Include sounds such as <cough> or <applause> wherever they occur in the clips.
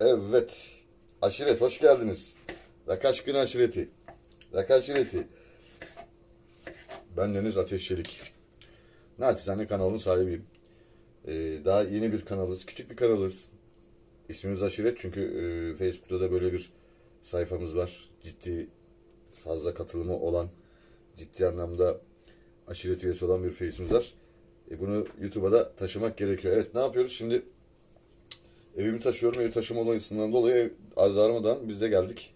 Evet. Aşiret hoş geldiniz. Rakaşkın aşireti. Rakaşireti. Ben Deniz Ateş Çelik. Naçizane kanalın sahibiyim. Ee, daha yeni bir kanalız. Küçük bir kanalız. İsmimiz Aşiret çünkü e, Facebook'ta da böyle bir sayfamız var. Ciddi fazla katılımı olan ciddi anlamda aşiret üyesi olan bir face'imiz var. E, bunu YouTube'a da taşımak gerekiyor. Evet ne yapıyoruz şimdi? Evimi taşıyorum. Evi taşıma olayısından dolayı ev, darmadan biz de geldik.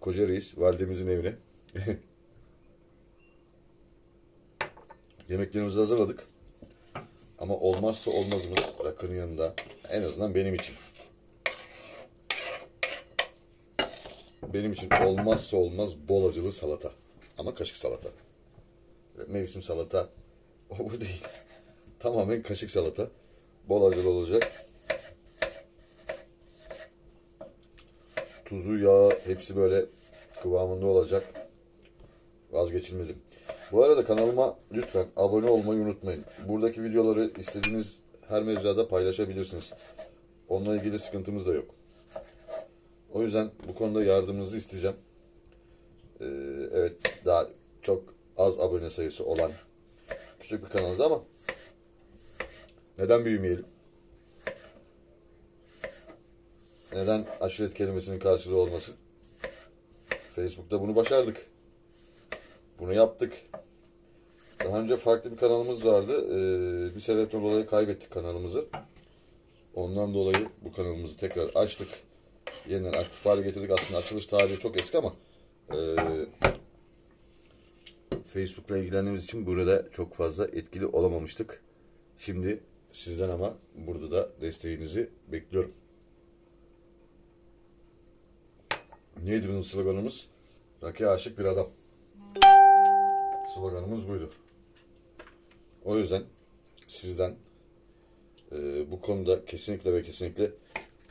Koca Reis, validemizin evine. <laughs> Yemeklerimizi hazırladık. Ama olmazsa olmazımız rakının yanında. En azından benim için. Benim için olmazsa olmaz bol acılı salata. Ama kaşık salata. Mevsim salata. O bu değil. Tamamen kaşık salata. Bol acılı olacak. Tuzu, yağı hepsi böyle kıvamında olacak. Vazgeçilmezim. Bu arada kanalıma lütfen abone olmayı unutmayın. Buradaki videoları istediğiniz her mecrada paylaşabilirsiniz. Onunla ilgili sıkıntımız da yok. O yüzden bu konuda yardımınızı isteyeceğim. Ee, evet daha çok az abone sayısı olan küçük bir kanalız ama neden büyümeyelim? Neden aşiret kelimesinin karşılığı olmasın? Facebook'ta bunu başardık. Bunu yaptık. Daha önce farklı bir kanalımız vardı. Ee, bir sebepten dolayı kaybettik kanalımızı. Ondan dolayı bu kanalımızı tekrar açtık. Yeniden aktif hale getirdik. Aslında açılış tarihi çok eski ama e, Facebook'la ilgilendiğimiz için burada çok fazla etkili olamamıştık. Şimdi sizden ama burada da desteğinizi bekliyorum. Neydi bunun sloganımız? Rakıya aşık bir adam. Sloganımız buydu. O yüzden sizden e, bu konuda kesinlikle ve kesinlikle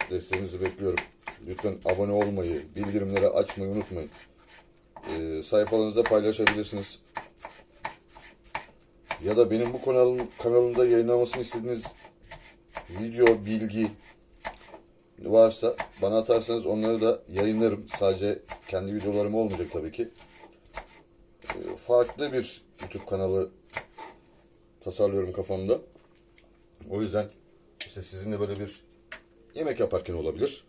desteğinizi bekliyorum. Lütfen abone olmayı, bildirimleri açmayı unutmayın. E, sayfalarınızda paylaşabilirsiniz. Ya da benim bu kanalım, kanalımda yayınlamasını istediğiniz video, bilgi varsa bana atarsanız onları da yayınlarım. Sadece kendi videolarım olmayacak tabii ki. E, farklı bir YouTube kanalı tasarlıyorum kafamda. O yüzden işte sizinle böyle bir yemek yaparken olabilir.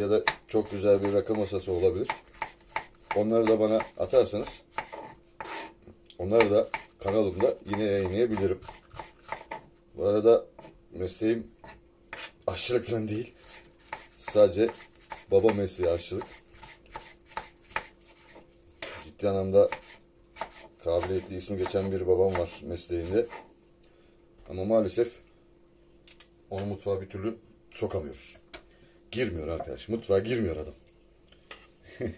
Ya da çok güzel bir rakı masası olabilir. Onları da bana atarsanız onları da kanalımda yine yayınlayabilirim. Bu arada mesleğim aşçılık falan değil. Sadece baba mesleği aşçılık. Ciddi anlamda kabiliyetli ismi geçen bir babam var mesleğinde. Ama maalesef onu mutfağa bir türlü sokamıyoruz. Girmiyor arkadaş. Mutfağa girmiyor adam. <laughs>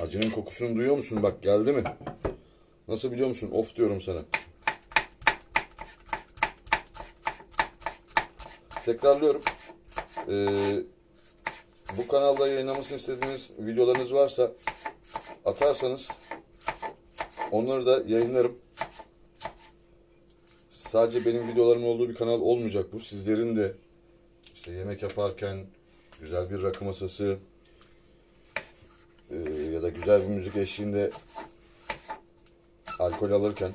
Acının kokusunu duyuyor musun? Bak geldi mi? Nasıl biliyor musun? Of diyorum sana. Tekrarlıyorum. Ee, bu kanalda yayınlamasını istediğiniz videolarınız varsa atarsanız onları da yayınlarım. Sadece benim videolarımın olduğu bir kanal olmayacak bu. Sizlerin de işte yemek yaparken güzel bir rakı masası e, ya da güzel bir müzik eşliğinde alkol alırken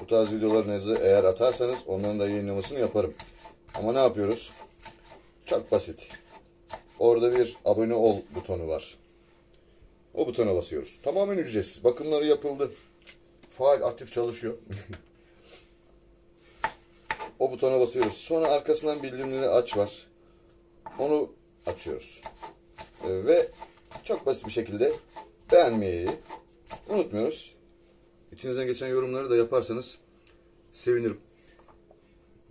bu tarz videolarınızı eğer atarsanız onların da yayınlamasını yaparım. Ama ne yapıyoruz? Çok basit. Orada bir abone ol butonu var. O butona basıyoruz. Tamamen ücretsiz. Bakımları yapıldı. Faal aktif çalışıyor. <laughs> o butona basıyoruz. Sonra arkasından bildirimleri aç var. Onu açıyoruz. Ee, ve çok basit bir şekilde beğenmeyi unutmuyoruz. İçinizden geçen yorumları da yaparsanız sevinirim.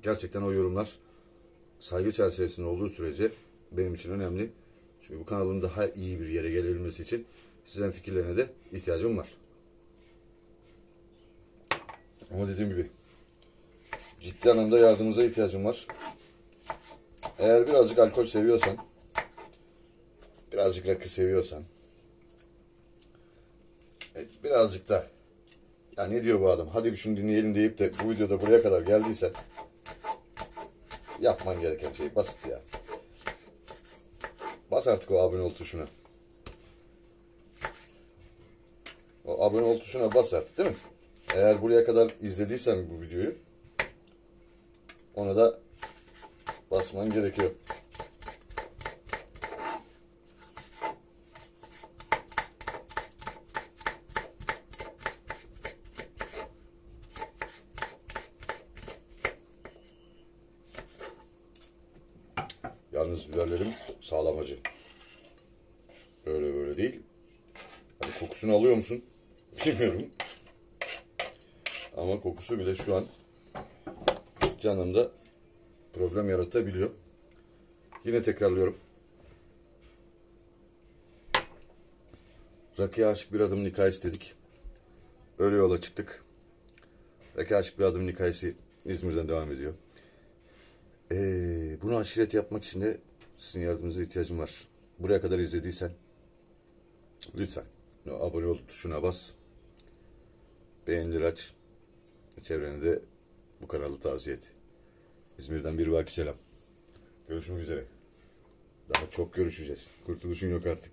Gerçekten o yorumlar saygı çerçevesinde olduğu sürece benim için önemli. Çünkü bu kanalın daha iyi bir yere gelebilmesi için sizin fikirlerine de ihtiyacım var. Ama dediğim gibi ciddi anlamda yardımınıza ihtiyacım var. Eğer birazcık alkol seviyorsan, birazcık rakı seviyorsan, e, birazcık da ya ne diyor bu adam? Hadi bir şunu dinleyelim deyip de bu videoda buraya kadar geldiysen yapman gereken şey basit ya. Bas artık o abone ol tuşuna. O abone ol tuşuna bas artık değil mi? Eğer buraya kadar izlediysen bu videoyu ona da basman gerekiyor. Yalnız biberlerim sağlam acı. Öyle böyle değil. Hani kokusunu alıyor musun? <laughs> Bilmiyorum. Ama kokusu bile şu an canımda problem yaratabiliyor. Yine tekrarlıyorum. Rakıya aşık bir adım nikah istedik. Öyle yola çıktık. Rakıya aşık bir adım nikahisi İzmir'den devam ediyor. Ee, bunu aşiret yapmak için de sizin yardımınıza ihtiyacım var. Buraya kadar izlediysen lütfen abone ol tuşuna bas. Beğenilir aç. Çevrene de bu kanalı tavsiye et. İzmir'den bir baki selam. Görüşmek üzere. Daha çok görüşeceğiz. Kurtuluşun yok artık.